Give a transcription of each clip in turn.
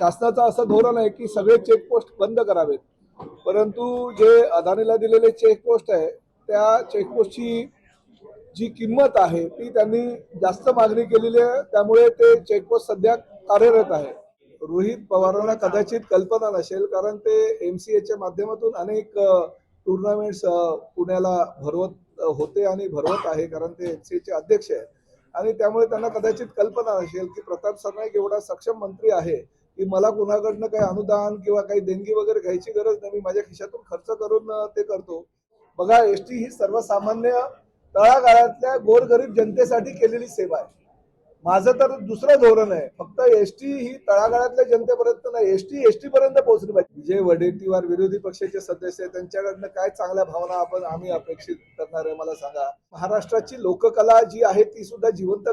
शासनाचं असं धोरण आहे की सगळे चेकपोस्ट बंद करावेत. परंतु जे अदानीला दिलेले चेकपोस्ट आहे त्या चेकपोस्टची जी किंमत आहे ती त्यांनी जास्त मागणी केलेली आहे. त्यामुळे ते चेकपोस्ट सध्या कार्यरत आहे. रोहित पवारांना कदाचित कल्पना नसेल कारण ते एम सी एच्या माध्यमातून अनेक टुर्नामेंट्स पुण्याला भरवत होते आणि भरवत आहे कारण ते एम सी एचे अध्यक्ष आहेत. आणि त्यामुळे त्यांना कदाचित कल्पना नसेल की प्रताप सरनाईक एवढा सक्षम मंत्री आहे की मला कुणाकडनं काही अनुदान किंवा काही देणगी वगैरे घ्यायची गरज नाही मी माझ्या खिशातून खर्च करून ते करतो. बघा एस टी ही सर्वसामान्य तळागाळातल्या गोरगरीब जनतेसाठी केलेली सेवा आहे. माझं तर दुसरं धोरण आहे. फक्त एस टी ही तळागाळातल्या जनतेपर्यंत नाही एस टी एस टी पर्यंत पोहोचली पाहिजे. जे वडेट्टीवार विरोधी पक्षाचे सदस्य आहेत त्यांच्याकडनं काय चांगल्या भावना आपण आम्ही अपेक्षित करणार आहे मला सांगा. महाराष्ट्राची लोककला जी आहे ती सुद्धा जिवंत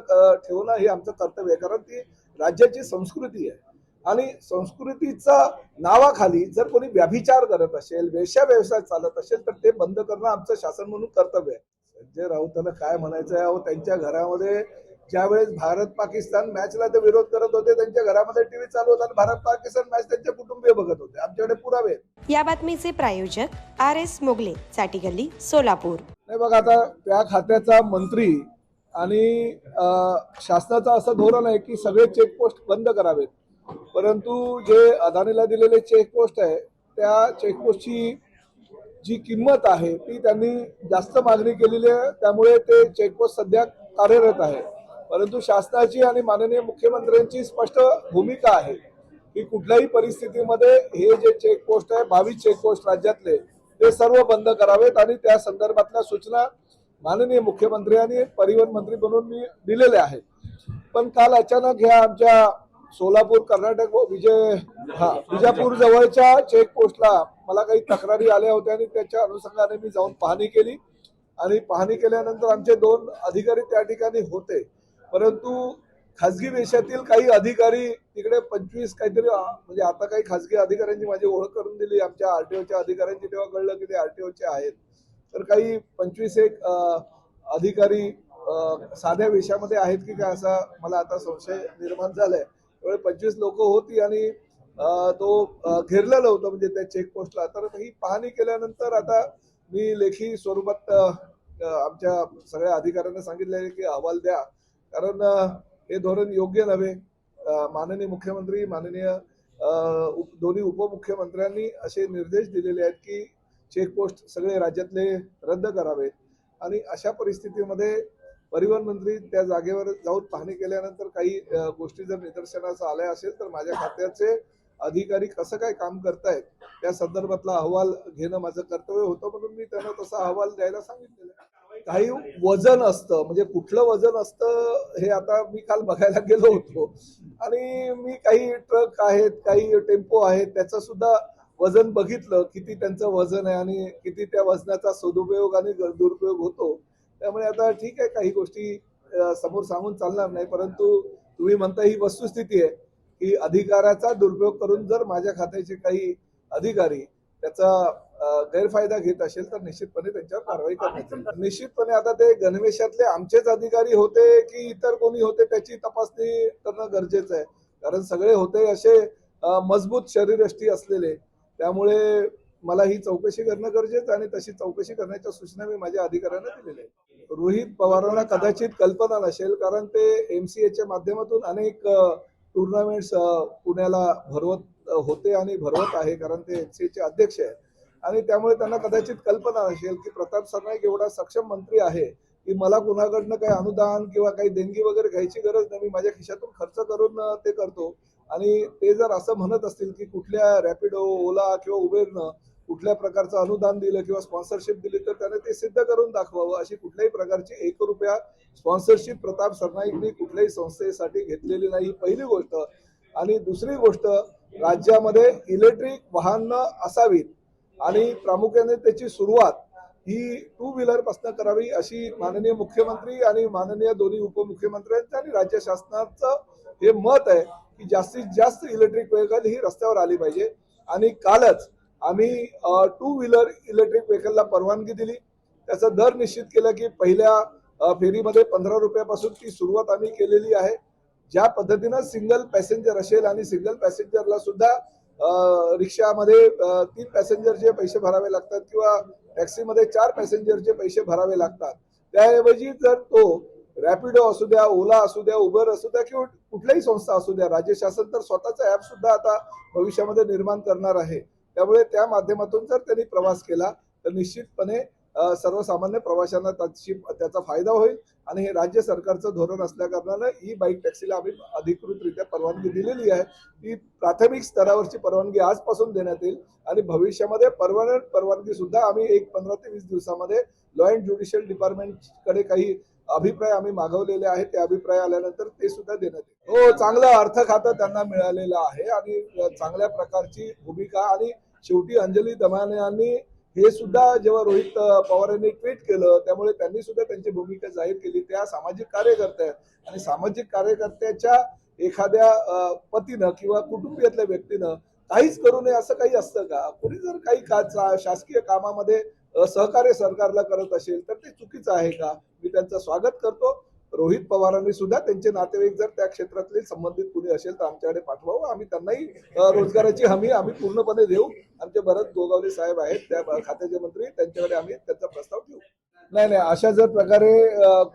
ठेवणं हे आमचं कर्तव्य आहे कारण ती राज्याची संस्कृती आहे. आणि संस्कृतीचा नावाखाली जर कोणी व्याभिचार करत असेल वेश्या व्यवसाय चालत असेल तर ते बंद करणं आमचं शासन म्हणून कर्तव्य आहे. संजय राऊतांना काय म्हणायचं आहे? अहो त्यांच्या घरामध्ये ज्यावेळेस भारत पाकिस्तान मॅचला ते विरोध करत होते त्यांच्या घरामध्ये टीव्ही चालू होता आणि भारत पाकिस्तान मॅच त्यांचे कुटुंबीय बघत होते. आमच्याकडे पुरावे. या बातमीचे प्रायोजक आर एस मोगले चाटी गल्ली सोलापूर. नाही बघ आता त्या खात्याचा मंत्री आणि शासनाचं असं धोरण आहे की सगळे चेकपोस्ट बंद करावेत. परंतु जे अदानीला दिलेले चेकपोस्ट आहे त्या चेकपोस्टची जी किंमत आहे ती त्यांनी जास्त मागणी केलेली आहे. त्यामुळे ते चेकपोस्ट सध्या कार्यरत आहे. परंतु शासनाची आणि माननीय मुख्यमंत्र्यांची स्पष्ट भूमिका आहे की कुठल्याही परिस्थितीमध्ये हे जे चेकपोस्ट आहे बावीस चेकपोस्ट राज्यातले ते सर्व बंद करावेत आणि त्या संदर्भातल्या सूचना माननीय मुख्यमंत्री आणि परिवहन मंत्री म्हणून मी दिलेल्या आहेत. पण काल अचानक ह्या आमच्या सोलापूर कर्नाटक व विजय हा विजापूर जवळच्या चेकपोस्टला मला काही तक्रारी आल्या होत्या आणि त्याच्या अनुषंगाने मी जाऊन पाहणी केली. आणि पाहणी केल्यानंतर आमचे दोन अधिकारी त्या ठिकाणी होते. परंतु खासगी देशातील काही अधिकारी तिकडे पंचवीस काहीतरी म्हणजे आता काही खासगी अधिकाऱ्यांची माझी ओळख करून दिली. आमच्या आरटीओच्या अधिकाऱ्यांची तेव्हा कळलं की ते आरटीओचे आहेत. तर काही पंचवीस एक अधिकारी साध्या वेशामध्ये आहेत की काय असा मला आता संशय निर्माण झालाय. त्यामुळे पंचवीस लोक होती आणि तो घेरलेला घेरलेलं होतं म्हणजे त्या चेकपोस्टला तर ही पाहणी केल्यानंतर आता मी लेखी स्वरूपात आमच्या सगळ्या अधिकाऱ्यांना सांगितले आहे की अहवाल द्या. कारण हे धोरण योग्य नव्हे. माननीय मुख्यमंत्री माननीय उप- दोन्ही उपमुख्यमंत्र्यांनी असे निर्देश दिलेले आहेत की चेकपोस्ट सगळे राज्यातले रद्द करावेत. आणि अशा परिस्थितीमध्ये परिवहन मंत्री त्या जागेवर जाऊन पाहणी केल्यानंतर काही गोष्टी जर निदर्शनास आल्या असेल तर माझ्या खात्याचे अधिकारी कसं काय काम करतायत त्या संदर्भातला अहवाल घेणं माझं कर्तव्य होतं म्हणून मी त्यांना तसा अहवाल द्यायला सांगितलेला काही वजन असतं म्हणजे कुठलं वजन असतं हे आता मी काल बघायला गेलो होतो. आणि मी काही ट्रक आहेत काही टेम्पो आहेत त्याचं सुद्धा वजन बघितलं किती त्यांचं वजन आहे आणि किती त्या वजनाचा सदुपयोग आणि दुरुपयोग होतो. त्यामुळे आता ठीक आहे काही गोष्टी समोर सांगून चालणार नाही परंतु तुम्ही म्हणता ही वस्तुस्थिती आहे की अधिकाराचा दुरुपयोग करून जर माझ्या खात्याचे काही अधिकारी त्याचा गैरफायदा घेत असेल तर निश्चितपणे त्यांच्यावर कारवाई करण्यात निश्चितपणे आता ते गणवेशातले आमचेच अधिकारी होते की इतर कोणी होते त्याची तपासणी करणं गरजेचं आहे. कारण सगळे होते असे मजबूत शरीरष्टी असलेले. त्यामुळे मला ही चौकशी करणं गरजेचं आणि तशी चौकशी करण्याच्या सूचना मी माझ्या अधिकाऱ्यांना दिलेल्या आहेत. रोहित पवारांना कदाचित कल्पना नसेल कारण ते एम सी एच्या माध्यमातून अनेक टुर्नामेंट्स पुण्याला भरवत होते आणि भरवत आहे कारण ते एम सी एचे अध्यक्ष आहेत. आणि त्यामुळे त्यांना कदाचित कल्पना नसेल की प्रताप सरनाईक एवढा सक्षम मंत्री आहे की मला कुणाकडनं काही अनुदान किंवा काही देणगी वगैरे घ्यायची गरज नाही मी माझ्या खिशातून खर्च करून ते करतो. आणि ते जर असं म्हणत असतील की कुठल्या रॅपिडो ओला किंवा उबेरनं कुठल्या प्रकारचं अनुदान दिलं किंवा स्पॉन्सरशिप दिली तर त्याने ते सिद्ध करून दाखवावं अशी कुठल्याही प्रकारची एक रुपया स्पॉन्सरशिप प्रताप सरनाईकनी कुठल्याही संस्थेसाठी घेतलेली नाही ही पहिली गोष्ट. आणि दुसरी गोष्ट राज्यामध्ये इलेक्ट्रिक वाहनं असावीत आणि प्रामुख्याने त्याची सुरुवात ही टू व्हीलरपासून करावी अशी माननीय मुख्यमंत्री आणि माननीय दोन्ही उपमुख्यमंत्र्यांचं आणि राज्य शासनाचं हे मत आहे की जास्तीत जास्त इलेक्ट्रिक व्हेकल ही रस्त्यावर आली पाहिजे. आणि कालच आम्ही टू व्हीलर इलेक्ट्रिक व्हेकलला परवानगी दिली. त्याचा दर निश्चित केला की पहिल्या फेरीमध्ये पंधरा रुपयापासून ती सुरुवात आम्ही केलेली आहे. ज्या पद्धतीनं सिंगल पॅसेंजर असेल आणि सिंगल पॅसेंजरला सुद्धा रिक्षामध्ये तीन पॅसेंजरचे पैसे भरावे लागतात किंवा टॅक्सीमध्ये चार पॅसेंजरचे पैसे भरावे लागतात त्याऐवजी जर तो रॅपिडो असू द्या ओला असू द्या उबर असू द्या किंवा कुठल्याही संस्था असू द्या राज्य शासन तर स्वतःचं ऍप सुद्धा आता भविष्यामध्ये निर्माण करणार आहे. त्यामुळे त्या माध्यमातून जर त्यांनी प्रवास केला तर निश्चितपणे सर्वसामान्य प्रवाशांना त्याची त्याचा फायदा होईल आणि हे राज्य सरकारचं धोरण असल्याकारणानं ई बाईक टॅक्सीला आम्ही अधिकृतरित्या परवानगी दिलेली आहे. ती प्राथमिक स्तरावरची परवानगी आजपासून देण्यात येईल आणि भविष्यामध्ये परमनंट परवानगी सुद्धा आम्ही एक पंधरा ते वीस दिवसामध्ये लॉ अँड ज्युडिशियल डिपार्टमेंटकडे काही अभिप्राय आम्ही मागवलेले आहेत. ते अभिप्राय आल्यानंतर ते सुद्धा देण्यात येईल. हो चांगलं अर्थ खातं त्यांना मिळालेलं आहे आणि चांगल्या प्रकारची भूमिका आणि शेवटी अंजली दमाने यांनी हे सुद्धा जेव्हा रोहित पवार यांनी ट्विट केलं त्यामुळे त्यांनी सुद्धा त्यांची भूमिका जाहीर केली. त्या सामाजिक कार्यकर्ते आहेत आणि सामाजिक कार्यकर्त्याच्या एखाद्या पतीनं किंवा कुटुंबियातल्या व्यक्तीनं काहीच करू नये असं काही असतं का? कुणी जर काही का शासकीय कामामध्ये सहकार्य सरकारला करत असेल तर ते चुकीचं आहे का? मी त्यांचं स्वागत करतो. रोहित पवारांनी सुद्धा त्यांचे नातेवाईक जर त्या क्षेत्रातले संबंधित कुणी असेल तर आमच्याकडे पाठवावं. आम्ही त्यांनाही रोजगाराची हमी आम्ही पूर्णपणे देऊ. आमचे भरत गोगावले साहेब आहेत त्या खात्याचे मंत्री त्यांच्याकडे आम्ही त्यांचा प्रस्ताव ठेवू. नाही नाही अशा जर प्रकारे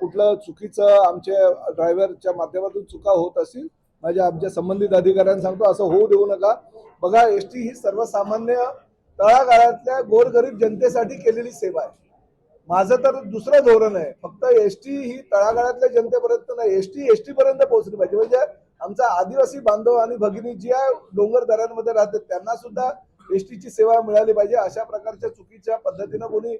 कुठलं चुकीचं आमच्या ड्रायव्हरच्या माध्यमातून चुका होत असतील माझ्या आमच्या संबंधित अधिकाऱ्यांना सांगतो असं होऊ देऊ नका. बघा एस टी ही सर्वसामान्य तळागाळातल्या गोरगरीब जनतेसाठी केलेली सेवा आहे. माझं तर दुसरं धोरण आहे. फक्त एसटी ही तळागाळातल्या जनतेपर्यंत नाही एसटी एसटीपर्यंत पर्यंत पोहोचली पाहिजे. म्हणजे आमचा आदिवासी बांधव आणि भगिनी जी आहे डोंगर दऱ्यांमध्ये राहतात त्यांना सुद्धा एसटीची सेवा मिळाली पाहिजे. अशा प्रकारच्या चुकीच्या पद्धतीनं कोणी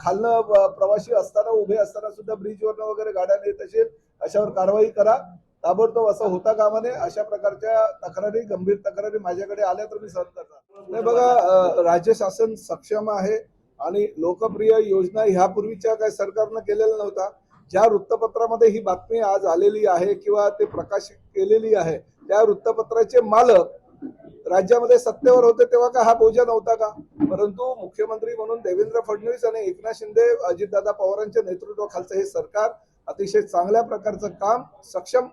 खालनं प्रवासी असताना उभे असताना सुद्धा ब्रिजवरनं वगैरे गाड्या नेत असेल अशावर कारवाई करा. ताबडतोब असं होता कामा नये. अशा प्रकारच्या तक्रारी गंभीर तक्रारी माझ्याकडे आल्या तर मी सहन करणार. नाही बघा राज्य शासन सक्षम आहे. आणि लोकप्रिय योजना ह्यापूर्वीच्या काय सरकारनं केलेल्या नव्हता ज्या वृत्तपत्रामध्ये ही बातमी आज आलेली आहे किंवा ते प्रकाशित केलेली आहे त्या वृत्तपत्राचे मालक राज्यामध्ये सत्तेवर होते तेव्हा का हा बोजा नव्हता का? परंतु मुख्यमंत्री म्हणून देवेंद्र फडणवीस आणि एकनाथ शिंदे अजितदादा पवारांच्या नेतृत्वाखालचं हे सरकार अतिशय चांगल्या प्रकारचं काम सक्षम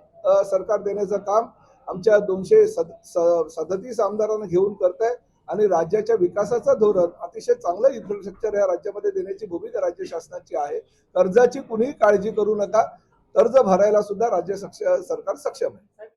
सरकार देण्याचं काम आमच्या दोनशे सदतीस आमदारांना घेऊन करत आहे आणि राज्याच्या विकासाचं धोरण अतिशय चांगलं इन्फ्रास्ट्रक्चर या राज्यामध्ये देण्याची भूमिका राज्य शासनाची आहे. कर्जाची कुणीही काळजी करू नका. कर्ज भरायला सुद्धा राज्य सरकार सक्षम आहे.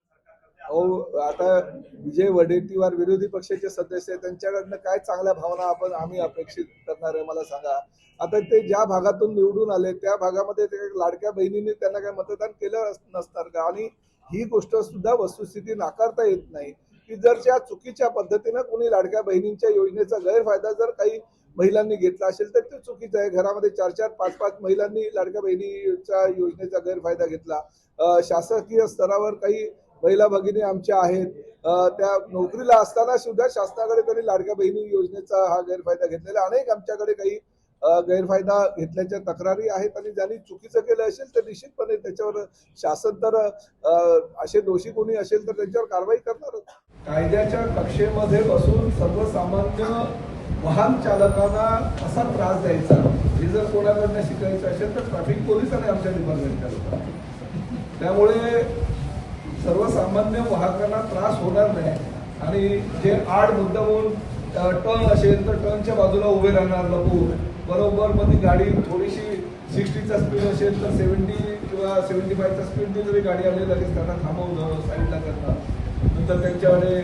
अहो आता विजय वडेट्टीवार विरोधी पक्षाचे सदस्य त्यांच्याकडनं काय चांगल्या भावना आपण आम्ही अपेक्षित करणार आहे मला सांगा. आता ते ज्या भागातून निवडून आले त्या भागामध्ये ते लाडक्या बहिणींनी त्यांना काय मतदान केलं नसणार का? आणि ही गोष्ट सुद्धा वस्तुस्थिती नाकारता येत नाही. की जर त्या चुकीच्या पद्धतीनं कोणी लाडक्या बहिणींच्या योजनेचा गैरफायदा जर काही महिलांनी घेतला असेल तर ते चुकीचं आहे. घरामध्ये चार चार पाच पाच महिलांनी लाडक्या बहिणीच्या योजनेचा गैरफायदा घेतला. शासकीय स्तरावर काही महिला भगिनी आमच्या आहेत. त्या नोकरीला असताना सुद्धा शासनाकडे त्यांनी लाडक्या बहिणी योजनेचा हा गैरफायदा घेतलेला. अनेक आमच्याकडे काही गैरफायदा घेतल्याच्या तक्रारी आहेत आणि ज्यांनी चुकीचं केलं असेल तर निश्चितपणे त्याच्यावर शासन तर असे दोषी कोणी असेल तर त्यांच्यावर कारवाई करणारच. कायद्याच्या कक्षेमध्ये बसून सर्वसामान्य वाहन चालकांना असा त्रास द्यायचा? हे जर कोणाकडनं शिकायचं असेल तर ट्रॅफिक पोलिसांनी आमच्या डिपार्टमेंटच्या लोकांना त्यामुळे सर्वसामान्य वाहकांना त्रास होणार नाही. आणि जे आड मुद्दामून टर्न असेल तर टर्नच्या बाजूला उभे राहणार लपून बरोबर मध्ये गाडी थोडीशी सिक्स्टीचा स्पीड असेल तर सेव्हन्टी किंवा सेव्हन्टी फायचा स्पीडने जरी गाडी आली लगेच त्यांना थांबवणं साईडला करतात तर त्यांच्याकडे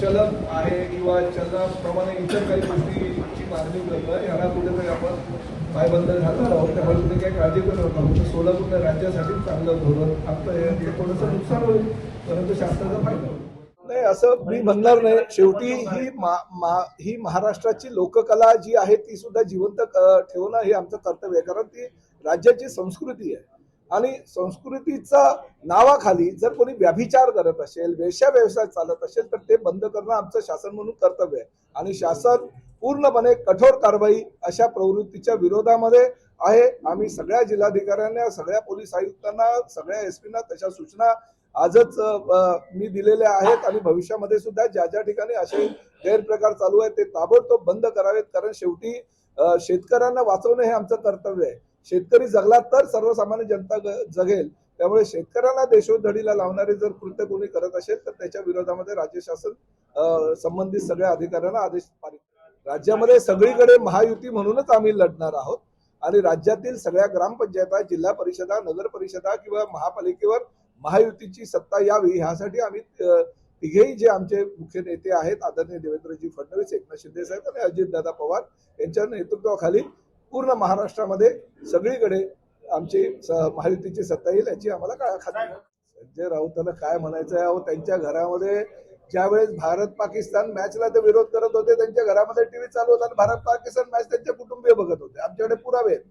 चलन आहे किंवा चलनाप्रमाणे इतर काही गोष्टीची मागणी करणं ह्याला कुठेतरी आपण पायबंद घालणार आहोत. त्यामुळे तुम्ही काही काळजी करू नका. म्हणजे सोलापूर राज्यासाठी चांगलं धोरण आता हे थोडंसं नुकसान होईल. परंतु शासनाचा फायदा होईल. नाही असं मी म्हणणार नाही. शेवटी ही मा, मा, ही महाराष्ट्राची लोककला जी आहे ती सुद्धा जिवंत ठेवणं हे आमचं कर्तव्य आहे. कारण ती राज्याची संस्कृती आहे. आणि संस्कृतीचा नावाखाली जर कोणी व्यभिचार करत असेल वेश्या व्यवसाय चालत असेल तर ते बंद करणं आमचं शासन म्हणून कर्तव्य आहे. आणि शासन पूर्णपणे कठोर कारवाई अशा प्रवृत्तीच्या विरोधामध्ये आहे. आम्ही सगळ्या जिल्हाधिकाऱ्यांना सगळ्या पोलीस आयुक्तांना सगळ्या एस पीना तशा सूचना आजच मी दिलेल्या आहेत आणि भविष्यामध्ये सुद्धा ज्या ज्या ठिकाणी असे गैरप्रकार चालू आहेत ते ताबडतोब बंद करावेत. कारण शेवटी शेतकऱ्यांना वाचवणं हे आमचं कर्तव्य आहे. शेतकरी जगला तर सर्वसामान्य जनता जगेल. त्यामुळे शेतकऱ्यांना देशोधडीला लावणारे जर कृत्य कोणी करत असेल तर त्याच्या विरोधामध्ये राज्य शासन संबंधित सगळ्या अधिकाऱ्यांना आदेश पारित राज्यामध्ये सगळीकडे महायुती म्हणूनच आम्ही लढणार आहोत. आणि राज्यातील सगळ्या ग्रामपंचायता जिल्हा परिषदा नगर परिषदा किंवा महापालिकेवर महायुतीची सत्ता यावी ह्यासाठी आम्ही तिघेही जे आमचे मुख्य नेते आहेत आदरणीय देवेंद्रजी फडणवीस एकनाथ शिंदे साहेब आणि अजितदादा पवार यांच्या नेतृत्वाखाली पूर्ण महाराष्ट्रामध्ये सगळीकडे आमची महायुतीची सत्ता येईल याची आम्हाला काय खात्री संजय राऊतांना काय म्हणायचं आहे? अहो त्यांच्या घरामध्ये ज्यावेळेस भारत पाकिस्तान मॅचला ते विरोध करत होते त्यांच्या घरामध्ये टीव्ही चालू होता आणि भारत पाकिस्तान मॅच त्यांचे कुटुंबीय बघत होते. आमच्याकडे पुरावे आहेत.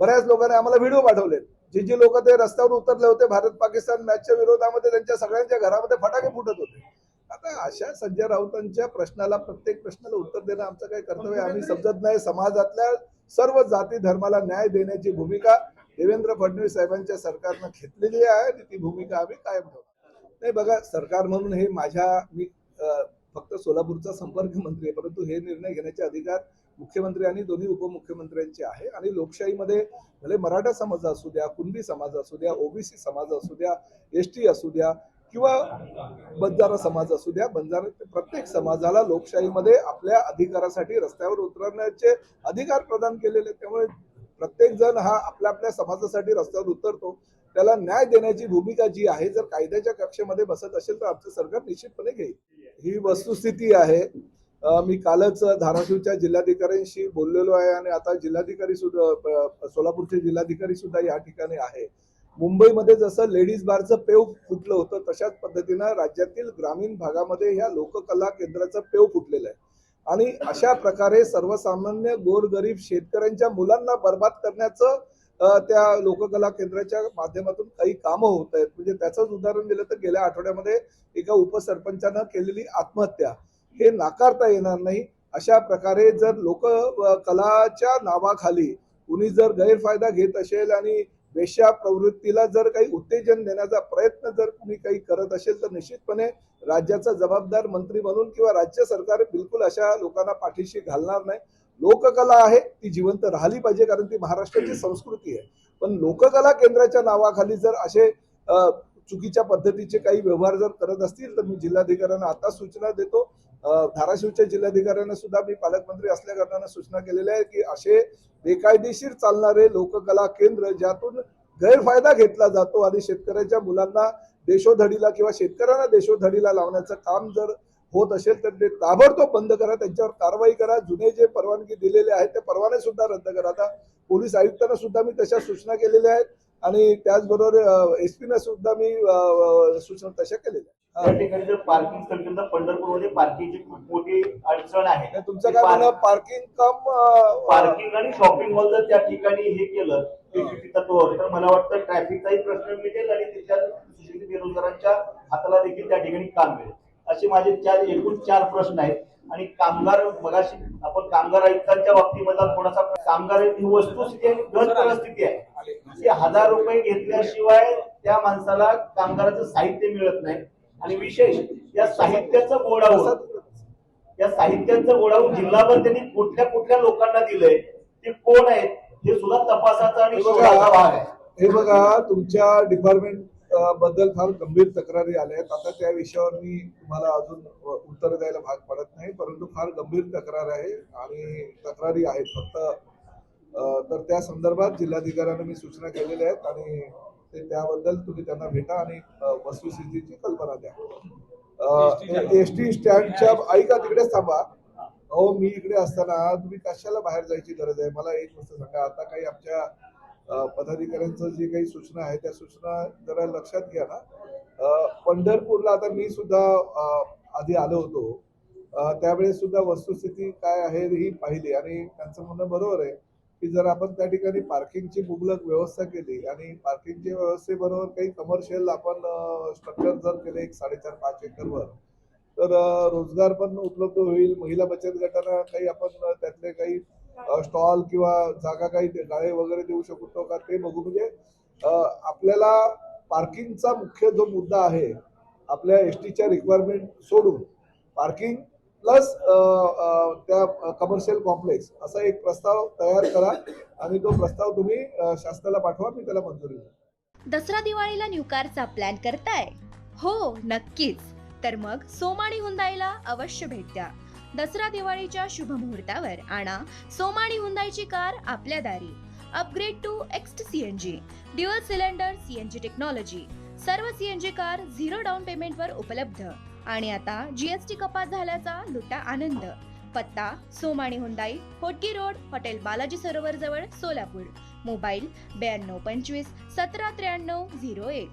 बऱ्याच लोकांनी आम्हाला व्हिडिओ पाठवले जे जी लोक ते रस्त्यावर उतरले होते भारत पाकिस्तान मॅचच्या विरोधामध्ये त्यांच्या सगळ्यांच्या घरामध्ये फटाके फुटत होते. आता अशा संजय राऊतांच्या प्रश्नाला प्रत्येक प्रश्नाला उत्तर देणं आमचं काही कर्तव्य आम्ही समजत नाही समाजातल्या सर्व जाती धर्माला न्याय देण्याची भूमिका देवेंद्र फडणवीस साहेबांच्या सरकारनं घेतलेली आहे आणि ती भूमिका आम्ही कायम ठेवतो नाही बघा सरकार म्हणून हे माझ्या मी फक्त सोलापूरचा संपर्क मंत्री आहे परंतु हे निर्णय घेण्याचे अधिकार मुख्यमंत्री आणि दोन्ही उपमुख्यमंत्र्यांचे आहे. आणि लोकशाहीमध्ये भले मराठा समाज असू द्या कुणबी समाज असू द्या ओबीसी समाज असू द्या एस टी असू द्या किंवा बंजारा समाज असू द्या बंजारा प्रत्येक समाजाला लोकशाहीमध्ये आपल्या अधिकारासाठी रस्त्यावर उतरण्याचे अधिकार प्रदान केलेले त्यामुळे प्रत्येक जण हा आपल्या आपल्या समाजासाठी रस्त्यावर उतरतो. त्याला न्याय देण्याची भूमिका जी आहे जर कायद्याच्या कक्षेमध्ये बसत असेल तर आमचं सरकार निश्चितपणे घेईल. ही वस्तुस्थिती आहे. मी कालच धाराशिवच्या जिल्हाधिकाऱ्यांशी बोललेलो आहे आणि आता जिल्हाधिकारी सुद्धा सोलापूरचे जिल्हाधिकारी सुद्धा या ठिकाणी आहे. मुंबईमध्ये जसं लेडीज बारचं पेव फुटलं होतं तशाच पद्धतीनं राज्यातील ग्रामीण भागामध्ये ह्या लोककला केंद्राचं पेव फुटलेलं आहे. आणि अशा प्रकारे सर्वसामान्य गोरगरीब शेतकऱ्यांच्या मुलांना बर्बाद करण्याचं त्या लोककला केंद्राच्या माध्यमातून काही कामं होत आहेत. म्हणजे त्याचंच उदाहरण दिलं तर गेल्या आठवड्यामध्ये एका उपसरपंचानं केलेली आत्महत्या. हे नाकारता येणार नाही. अशा प्रकारे जर लोक कलाच्या नावाखाली कुणी जर गैरफायदा घेत असेल आणि वेश्या प्रवृत्तीला जर काही उत्तेजन देण्याचा प्रयत्न जर कुणी काही करत असेल तर निश्चितपणे राज्याचा जबाबदार मंत्री म्हणून किंवा राज्य सरकार बिलकुल अशा लोकांना पाठीशी घालणार नाही. लोककला आहे ती जिवंत राहिली पाहिजे कारण ती महाराष्ट्राची संस्कृती आहे. पण लोककला केंद्राच्या नावाखाली जर असे चुकीच्या पद्धतीचे काही व्यवहार जर करत असतील तर मी जिल्हाधिकाऱ्यांना आता सूचना देतो धाराशिवच्या जिल्हाधिकाऱ्यांना सुद्धा मी पालकमंत्री असल्या कारणानं सूचना केलेल्या आहे की असे बेकायदेशीर चालणारे लोककला केंद्र ज्यातून गैरफायदा घेतला जातो आणि शेतकऱ्याच्या मुलांना देशोधडीला किंवा शेतकऱ्यांना देशोधडीला लावण्याचं काम जर होत असेल तर ते ताबडतोब बंद करा त्यांच्यावर कारवाई करा. जुने जे परवानगी दिलेले आहेत ते परवाने सुद्धा रद्द करा. आता पोलीस आयुक्तांना सुद्धा मी तशा सूचना केलेल्या आहेत. आणि त्याचबरोबर एस पीना सुद्धा मी सूचना तशा केलेल्या आहेत. त्या ठिकाणी जर पार्किंग संख्येनं पंढरपूरमध्ये पार्किंगची खूप मोठी अडचण आहे. तुमचं काय म्हणणं पार्किंग कम पार्किंग आणि शॉपिंग मॉल जर त्या ठिकाणी हे केलं तर मला वाटतं ट्रॅफिकचाही प्रश्न मिळेल आणि तिथल्या बेरोजगारांच्या हाताला देखील त्या ठिकाणी काम मिळेल. असे माझे चार एकूण चार प्रश्न आहेत. आणि कामगार मगाशी आपण कामगार आयुक्तांच्या बाबतीमधला थोडासा कामगार ही वस्तुस्थिती गत परिस्थिती आहे. ते हजार रुपये घेतल्याशिवाय त्या माणसाला कामगाराचं साहित्य मिळत नाही. आणि विशेष या साहित्याचं गोडाऊन या साहित्याचं गोडाऊन जिल्हाभर त्यांनी कुठल्या कुठल्या लोकांना दिलंय ते कोण आहेत हे सुद्धा तपासाचा आणि हे बघा तुमच्या डिपार्टमेंट बद्दल फार गंभीर तक्रारी आल्या आहेत. आता त्या विषयावर मी तुम्हाला अजून उत्तर द्यायला भाग पडत नाही परंतु फार गंभीर तक्रार आहे आणि तक्रारी आहेत फक्त. तर त्या संदर्भात जिल्हाधिकाऱ्यांना मी सूचना केलेल्या आहेत आणि ते त्याबद्दल तुम्ही त्यांना भेटा आणि वस्तुस्थितीची कल्पना द्या. एस टी स्टँडच्या ऐका तिकडेच थांबा. अहो मी इकडे असताना तुम्ही कशाला बाहेर जायची गरज आहे? मला एक गोष्ट सांगा. आता काही आमच्या पदाधिकाऱ्यांचं जी काही सूचना आहे त्या सूचना जरा लक्षात घ्या ना. पंढरपूरला आता मी सुद्धा आधी आलो होतो. त्यावेळेस सुद्धा वस्तुस्थिती काय आहे ही पाहिली आणि त्यांचं म्हणणं बरोबर आहे की जर आपण त्या ठिकाणी पार्किंगची मुबलक व्यवस्था केली आणि पार्किंगच्या व्यवस्थेबरोबर काही कमर्शियल आपण स्ट्रक्चर जर केले एक साडेचार पाच एकरवर तर रोजगार पण उपलब्ध होईल. महिला बचत गटांना काही आपण त्यातले काही स्टॉल किंवा जागा काही गाळे वगैरे देऊ शकतो का ते बघू. म्हणजे आपल्याला पार्किंगचा मुख्य जो मुद्दा आहे आपल्या एस टीच्या रिक्वायरमेंट सोडून पार्किंग प्लस त्या कमर्शियल कॉम्प्लेक्स असा एक प्रस्ताव तयार करा आणि तो प्रस्ताव तुम्ही शासनाला पाठवा मी त्याला मंजुरी देईन दसरा दिवाळीला न्यू कारचा प्लॅन करताय? हो नक्कीच. तर मग सोमाणी हुंदाईला अवश्य भेट द्या. दसरा दिवाळीच्या शुभ मुहूर्तावर आणा सोमाणी हुंदाईची कार आपल्या दारी. Upgrade to Exter CNG dual cylinder CNG technology सर्व सीएनजी कार झिरो डाऊन पेमेंटवर उपलब्ध. आणि आता जीएसटी कपात झाल्याचा लुटा आनंद. पत्ता Somani Hyundai Hotgi road hotel Balaji Sarovar जवळ सोलापूर. मोबाईल ब्याण्णव पंचवीस सतरा त्र्याण्णव झिरो एक.